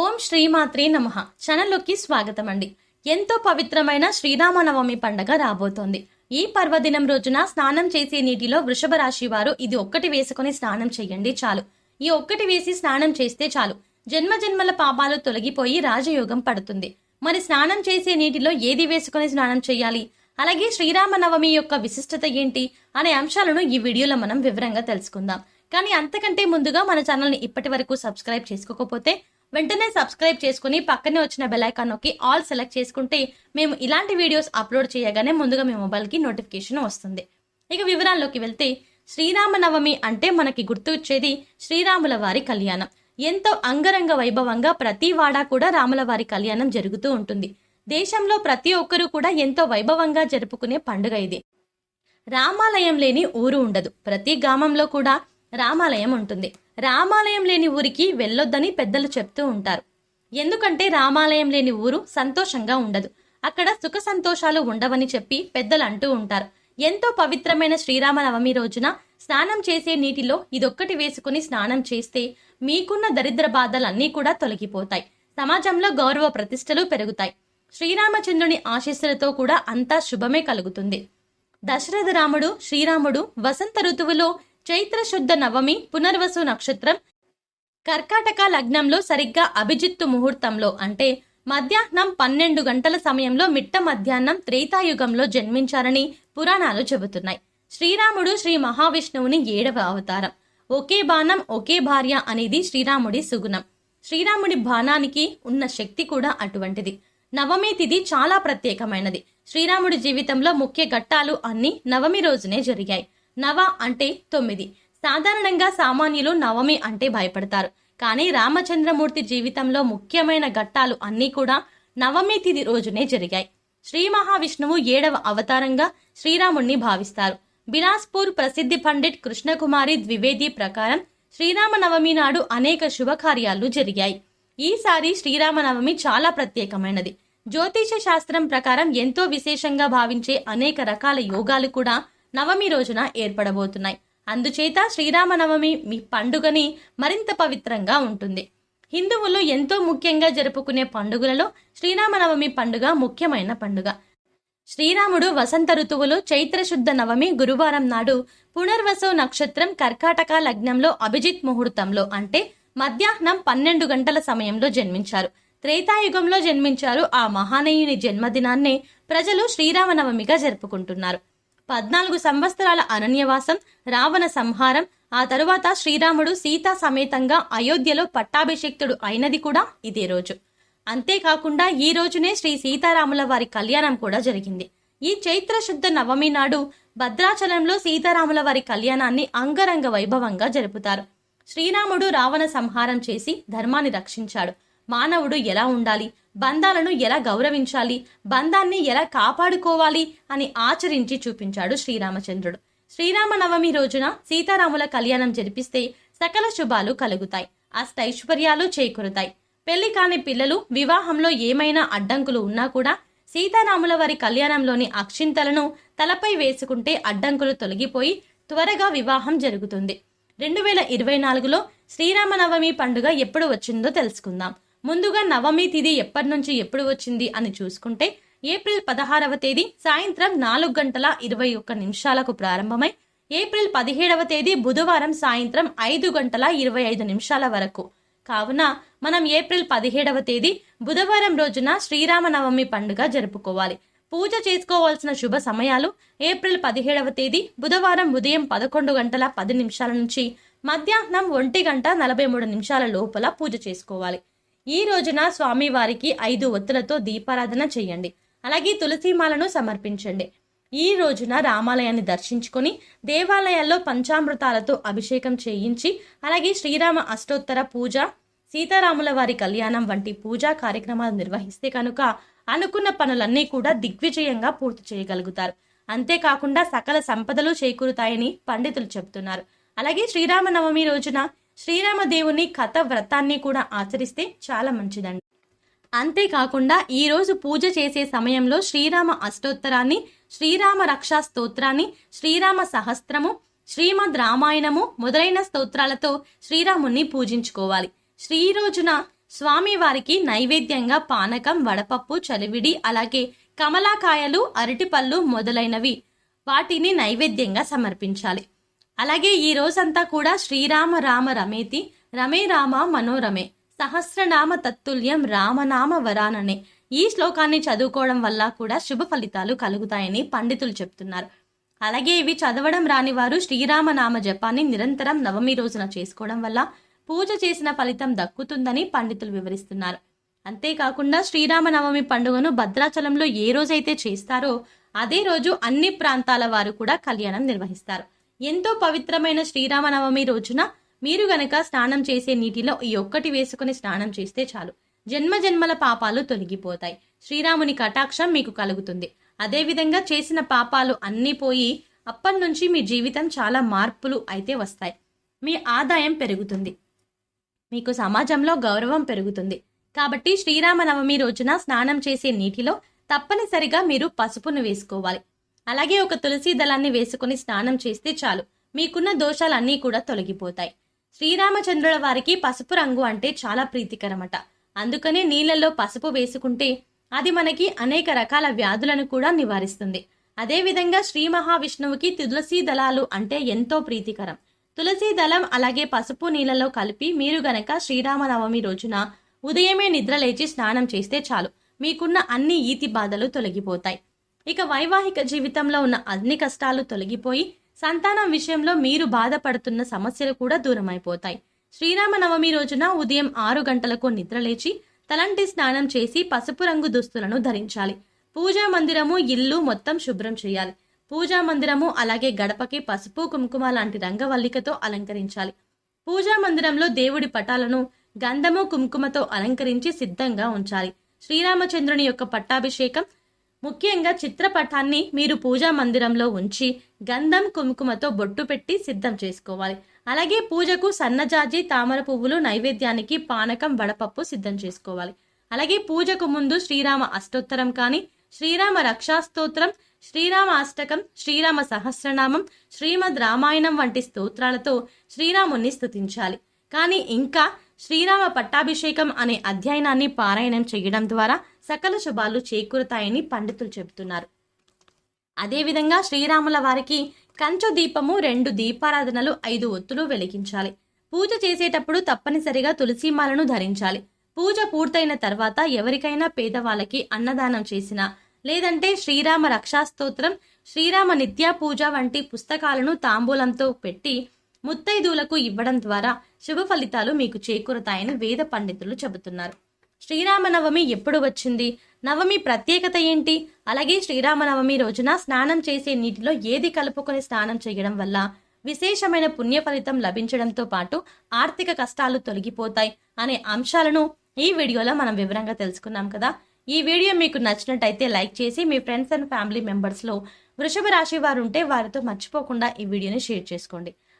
ఓం శ్రీమాత్రే నమ. ఛానల్లోకి స్వాగతం అండి ఎంతో పవిత్రమైన శ్రీరామనవమి పండగ రాబోతోంది. ఈ పర్వదినం రోజున స్నానం చేసే నీటిలో వృషభ రాశి వారు ఇది ఒక్కటి వేసుకుని స్నానం చేయండి చాలు. ఈ ఒక్కటి వేసి స్నానం చేస్తే చాలు. జన్మ జన్మల పాపాలు తొలగిపోయి రాజయోగం పడుతుంది. మరి స్నానం చేసే నీటిలో ఏది వేసుకుని స్నానం చేయాలి? అలాగే శ్రీరామనవమి యొక్క విశిష్టత ఏంటి? అనే అంశాలను ఈ వీడియోలో మనం వివరంగా తెలుసుకుందాం. కానీ అంతకంటే ముందుగా మన ఛానల్ని ఇప్పటి వరకు సబ్స్క్రైబ్ చేసుకోకపోతే వెంటనే సబ్స్క్రైబ్ చేసుకుని పక్కనే వచ్చిన బెలైకాన్ నొక్కి ఆల్ సెలెక్ట్ చేసుకుంటే మేము ఇలాంటి వీడియోస్ అప్లోడ్ చేయగానే ముందుగా మీ మొబైల్కి నోటిఫికేషన్ వస్తుంది. ఇక వివరాల్లోకి వెళ్తే శ్రీరామనవమి అంటే మనకి గుర్తు వచ్చేది శ్రీరాముల వారి కళ్యాణం. ఎంతో అంగరంగ వైభవంగా ప్రతి వాడా కూడా రాముల వారి కళ్యాణం జరుగుతూ ఉంటుంది. దేశంలో ప్రతి ఒక్కరూ కూడా ఎంతో వైభవంగా జరుపుకునే పండుగ ఇది. రామాలయం లేని ఊరు ఉండదు. ప్రతి గ్రామంలో కూడా రామాలయం ఉంటుంది. రామాలయం లేని ఊరికి వెళ్ళొద్దని పెద్దలు చెప్తూ ఉంటారు. ఎందుకంటే రామాలయం లేని ఊరు సంతోషంగా ఉండదు. అక్కడ సుఖ సంతోషాలు ఉండవని చెప్పి పెద్దలు అంటూ ఉంటారు. ఎంతో పవిత్రమైన శ్రీరామనవమి రోజున స్నానం చేసే నీటిలో ఇదొక్కటి వేసుకుని స్నానం చేస్తే మీకున్న దరిద్ర బాధలన్నీ కూడా తొలగిపోతాయి. సమాజంలో గౌరవ ప్రతిష్టలు పెరుగుతాయి. శ్రీరామచంద్రుని ఆశీస్సులతో కూడా అంతా శుభమే కలుగుతుంది. దశరథ రాముడు శ్రీరాముడు వసంత ఋతువులో చైత్ర శుద్ధ నవమి పునర్వసు నక్షత్రం. కర్కాటక లగ్నంలో సరిగ్గా అభిజిత్తు ముహూర్తంలో అంటే మధ్యాహ్నం పన్నెండు గంటల సమయంలో మిట్ట మధ్యాహ్నం త్రేతాయుగంలో జన్మించారని పురాణాలు చెబుతున్నాయి. శ్రీరాముడు శ్రీ మహావిష్ణువుని ఏడవ అవతారం. ఒకే బాణం ఒకే భార్య అనేది శ్రీరాముడి సుగుణం. శ్రీరాముడి బాణానికి ఉన్న శక్తి కూడా అటువంటిది. నవమి తిథి చాలా ప్రత్యేకమైనది. శ్రీరాముడి జీవితంలో ముఖ్య ఘట్టాలు అన్ని నవమి రోజునే జరిగాయి. నవ అంటే తొమ్మిది. సాధారణంగా సామాన్యులు నవమి అంటే భయపడతారు. కానీ రామచంద్రమూర్తి జీవితంలో ముఖ్యమైన ఘట్టాలు అన్నీ కూడా నవమి తిది రోజునే జరిగాయి. శ్రీ మహావిష్ణువు ఏడవ అవతారంగా శ్రీరాముణ్ణి భావిస్తారు. బిలాస్పూర్ ప్రసిద్ధి పండిట్ కృష్ణకుమారి ద్వివేది ప్రకారం శ్రీరామనవమి నాడు అనేక శుభకార్యాలు జరిగాయి. ఈసారి శ్రీరామనవమి చాలా ప్రత్యేకమైనది. జ్యోతిష శాస్త్రం ప్రకారం ఎంతో విశేషంగా భావించే అనేక రకాల యోగాలు కూడా నవమి రోజున ఏర్పడబోతున్నాయి. అందుచేత శ్రీరామనవమి మీ పండుగని మరింత పవిత్రంగా ఉంటుంది. హిందువులు ఎంతో ముఖ్యంగా జరుపుకునే పండుగలలో శ్రీరామనవమి పండుగ ముఖ్యమైన పండుగ. శ్రీరాముడు వసంత ఋతువులో చైత్రశుద్ధ నవమి గురువారం నాడు పునర్వసు నక్షత్రం కర్కాటక లగ్నంలో అభిజిత్ ముహూర్తంలో అంటే మధ్యాహ్నం పన్నెండు గంటల సమయంలో జన్మించారు. త్రేతాయుగంలో జన్మించారు. ఆ మహానీయుని జన్మదినాన్నే ప్రజలు శ్రీరామనవమిగా జరుపుకుంటున్నారు. పద్నాలుగు సంవత్సరాల అరణ్యవాసం రావణ సంహారం ఆ తరువాత శ్రీరాముడు సీతా సమేతంగా అయోధ్యలో పట్టాభిషిక్తుడు అయినది కూడా ఇదే రోజు. అంతేకాకుండా ఈ రోజునే శ్రీ సీతారాముల వారి కళ్యాణం కూడా జరిగింది. ఈ చైత్ర శుద్ధ నవమి నాడు భద్రాచలంలో సీతారాముల వారి కళ్యాణాన్ని అంగరంగ వైభవంగా జరుపుతారు. శ్రీరాముడు రావణ సంహారం చేసి ధర్మాన్ని రక్షించాడు. మానవుడు ఎలా ఉండాలి? బంధాలను ఎలా గౌరవించాలి? బంధాన్ని ఎలా కాపాడుకోవాలి? అని ఆచరించి చూపించాడు శ్రీరామచంద్రుడు. శ్రీరామనవమి రోజున సీతారాముల కళ్యాణం జరిపిస్తే సకల శుభాలు కలుగుతాయి. అష్టైశ్వర్యాలు చేకూరుతాయి. పెళ్ళి కాని పిల్లలు వివాహంలో ఏమైనా అడ్డంకులు ఉన్నా కూడా సీతారాముల వారి కళ్యాణంలోని అక్షింతలను తలపై వేసుకుంటే అడ్డంకులు తొలగిపోయి త్వరగా వివాహం జరుగుతుంది. రెండు వేల ఇరవై నాలుగులో శ్రీరామనవమి పండుగ ఎప్పుడు వచ్చిందో తెలుసుకుందాం. ముందుగా నవమి తిథి ఎప్పటి నుంచి ఎప్పుడు వచ్చింది అని చూసుకుంటే ఏప్రిల్ పదహారవ తేదీ సాయంత్రం నాలుగు గంటల ఇరవై ఒక్క నిమిషాలకు ప్రారంభమై ఏప్రిల్ పదిహేడవ తేదీ బుధవారం సాయంత్రం ఐదు గంటల ఇరవై ఐదు నిమిషాల వరకు. కావున మనం ఏప్రిల్ పదిహేడవ తేదీ బుధవారం రోజున శ్రీరామనవమి పండుగ జరుపుకోవాలి. పూజ చేసుకోవాల్సిన శుభ సమయాలు ఏప్రిల్ పదిహేడవ తేదీ బుధవారం ఉదయం పదకొండు గంటల పది నిమిషాల నుంచి మధ్యాహ్నం ఒంటి గంట నలభై మూడు నిమిషాల లోపల పూజ చేసుకోవాలి. ఈ రోజున స్వామివారికి ఐదు ఒత్తులతో దీపారాధన చేయండి. అలాగే తులసిమాలను సమర్పించండి. ఈ రోజున రామాలయాన్ని దర్శించుకొని దేవాలయాల్లో పంచామృతాలతో అభిషేకం చేయించి అలాగే శ్రీరామ అష్టోత్తర పూజ సీతారాముల వారి కళ్యాణం వంటి పూజా కార్యక్రమాలు నిర్వహిస్తే కనుక అనుకున్న పనులన్నీ కూడా దిగ్విజయంగా పూర్తి చేయగలుగుతారు. అంతేకాకుండా సకల సంపదలు చేకూరుతాయని పండితులు చెబుతున్నారు. అలాగే శ్రీరామనవమి రోజున శ్రీరామదేవుని కథ వ్రతాన్ని కూడా ఆచరిస్తే చాలా మంచిదండి. అంతేకాకుండా ఈరోజు పూజ చేసే సమయంలో శ్రీరామ అష్టోత్తరాన్ని శ్రీరామ రక్షా స్తోత్రాన్ని శ్రీరామ సహస్రము శ్రీమద్ రామాయణము మొదలైన స్తోత్రాలతో శ్రీరాముణ్ణి పూజించుకోవాలి. శ్రీ రోజున స్వామివారికి నైవేద్యంగా పానకం వడపప్పు చలివిడి అలాగే కమలాకాయలు అరటిపళ్ళు మొదలైనవి వాటిని నైవేద్యంగా సమర్పించాలి. అలాగే ఈ రోజంతా కూడా శ్రీరామ రామ రమేతి రమే రామ మనోరమే సహస్రనామ తత్తుల్యం రామనామ వరాననే. ఈ శ్లోకాన్ని చదువుకోవడం వల్ల కూడా శుభ ఫలితాలు కలుగుతాయని పండితులు చెప్తున్నారు. అలాగే ఇవి చదవడం రాని వారు శ్రీరామనామ జపాన్ని నిరంతరం నవమి రోజున చేసుకోవడం వల్ల పూజ చేసిన ఫలితం దక్కుతుందని పండితులు వివరిస్తున్నారు. అంతేకాకుండా శ్రీరామనవమి పండుగను భద్రాచలంలో ఏ రోజైతే చేస్తారో అదే రోజు అన్ని ప్రాంతాల వారు కూడా కళ్యాణం నిర్వహిస్తారు. ఎంతో పవిత్రమైన శ్రీరామనవమి రోజున మీరు గనక స్నానం చేసే నీటిలో ఈ ఒక్కటి వేసుకుని స్నానం చేస్తే చాలు. జన్మ జన్మల పాపాలు తొలగిపోతాయి. శ్రీరాముని కటాక్షం మీకు కలుగుతుంది. అదేవిధంగా చేసిన పాపాలు అన్నీ పోయి అప్పటి నుంచి మీ జీవితం చాలా మార్పులు అయితే వస్తాయి. మీ ఆదాయం పెరుగుతుంది. మీకు సమాజంలో గౌరవం పెరుగుతుంది. కాబట్టి శ్రీరామనవమి రోజున స్నానం చేసే నీటిలో తప్పనిసరిగా మీరు పసుపును వేసుకోవాలి. అలాగే ఒక తులసి దళాన్ని వేసుకుని స్నానం చేస్తే చాలు. మీకున్న దోషాలన్నీ కూడా తొలగిపోతాయి. శ్రీరామచంద్రుల వారికి పసుపు రంగు అంటే చాలా ప్రీతికరమట. అందుకనే నీళ్ళల్లో పసుపు వేసుకుంటే అది మనకి అనేక రకాల వ్యాధులను కూడా నివారిస్తుంది. అదేవిధంగా శ్రీ మహావిష్ణువుకి తులసి దళాలు అంటే ఎంతో ప్రీతికరం. తులసి దళం అలాగే పసుపు నీళ్ళలో కలిపి మీరు గనక శ్రీరామనవమి రోజున ఉదయమే నిద్రలేచి స్నానం చేస్తే చాలు. మీకున్న అన్ని ఈతి బాధలు తొలగిపోతాయి. ఇక వైవాహిక జీవితంలో ఉన్న అన్ని కష్టాలు తొలగిపోయి సంతానం విషయంలో మీరు బాధపడుతున్న సమస్యలు కూడా దూరమైపోతాయి. శ్రీరామనవమి రోజున ఉదయం ఆరు గంటలకు నిద్రలేచి తలంటి స్నానం చేసి పసుపు రంగు దుస్తులను ధరించాలి. పూజా మందిరము ఇల్లు మొత్తం శుభ్రం చేయాలి. పూజా మందిరము అలాగే గడపకి పసుపు కుంకుమ లాంటి రంగవల్లికతో అలంకరించాలి. పూజా మందిరంలో దేవుడి పటాలను గంధము కుంకుమతో అలంకరించి సిద్ధంగా ఉంచాలి. శ్రీరామచంద్రుని యొక్క పట్టాభిషేకం ముఖ్యంగా చిత్రపటాన్ని మీరు పూజా మందిరంలో ఉంచి గంధం కుంకుమతో బొట్టు పెట్టి సిద్ధం చేసుకోవాలి. అలాగే పూజకు సన్నజాజి తామర పువ్వులు నైవేద్యానికి పానకం వడపప్పు సిద్ధం చేసుకోవాలి. అలాగే పూజకు ముందు శ్రీరామ అష్టోత్తరం కానీ శ్రీరామ రక్షాస్తోత్రం శ్రీరామ అష్టకం శ్రీరామ సహస్రనామం శ్రీమద్ రామాయణం వంటి స్తోత్రాలతో శ్రీరాముణ్ణి స్థుతించాలి కానీ ఇంకా శ్రీరామ పట్టాభిషేకం అనే అధ్యయనాన్ని పారాయణం చేయడం ద్వారా సకల శుభాలు చేకూరుతాయని పండితులు చెబుతున్నారు. అదేవిధంగా శ్రీరాముల వారికి కంచు దీపము రెండు దీపారాధనలు ఐదు ఒత్తులు వెలిగించాలి. పూజ చేసేటప్పుడు తప్పనిసరిగా తులసిమాలను ధరించాలి. పూజ పూర్తయిన తర్వాత ఎవరికైనా పేదవాళ్ళకి అన్నదానం చేసినా లేదంటే శ్రీరామ రక్షాస్తోత్రం శ్రీరామ నిత్యా పూజ వంటి పుస్తకాలను తాంబూలంతో పెట్టి ముత్తైదువులకు ఇవ్వడం ద్వారా శుభ ఫలితాలు మీకు చేకూరుతాయని వేద పండితులు చెబుతున్నారు. శ్రీరామనవమి ఎప్పుడు వచ్చింది? నవమి ప్రత్యేకత ఏంటి? అలాగే శ్రీరామనవమి రోజున స్నానం చేసే నీటిలో ఏది కలుపుకొని స్నానం చేయడం వల్ల విశేషమైన పుణ్య ఫలితం లభించడంతో పాటు ఆర్థిక కష్టాలు తొలగిపోతాయి అనే అంశాలను ఈ వీడియోలో మనం వివరంగా తెలుసుకున్నాం కదా. ఈ వీడియో మీకు నచ్చినట్టయితే లైక్ చేసి మీ ఫ్రెండ్స్ అండ్ ఫ్యామిలీ మెంబర్స్లో వృషభ రాశి వారు ఉంటే వారితో మర్చిపోకుండా ఈ వీడియోని షేర్ చేసుకోండి.